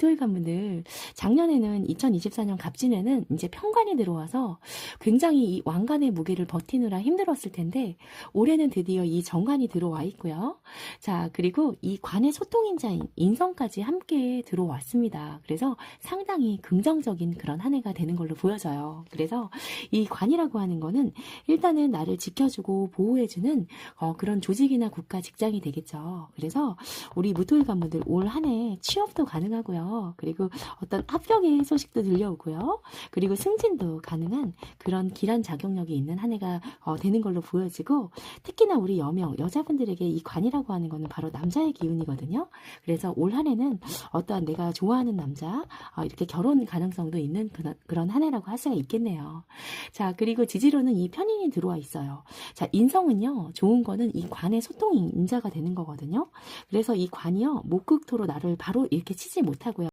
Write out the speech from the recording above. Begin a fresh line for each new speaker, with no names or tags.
목토일 관분들 작년에는 2024년 갑진에는 이제 평관이 들어와서 굉장히 이 왕관의 무게를 버티느라 힘들었을 텐데 올해는 드디어 이 정관이 들어와 있고요. 자 그리고 이 관의 소통인자인 인성까지 함께 들어왔습니다. 그래서 상당히 긍정적인 그런 한 해가 되는 걸로 보여져요. 그래서 이 관이라고 하는 거는 일단은 나를 지켜주고 보호해주는 어, 그런 조직이나 국가 직장이 되겠죠. 그래서 우리 무토일 관분들 올 한 해 취업도 가능하고요. 그리고 어떤 합격의 소식도 들려오고요. 그리고 승진도 가능한 그런 길한 자격력이 있는 한 해가 어, 되는 걸로 보여지고 특히나 우리 여명 여자분들에게 이 관이라고 하는 거는 바로 남자의 기운이거든요. 그래서 올 한 해는 어떠한 내가 좋아하는 남자 어, 이렇게 결혼 가능성도 있는 그런, 그런 한 해라고 할 수가 있겠네요. 자 그리고 지지로는 이 편인이 들어와 있어요. 자 인성은요 좋은 거는 이 관의 소통 인자가 되는 거거든요. 그래서 이 관이요 목극토로 나를 바로 이렇게 치지 못하고요.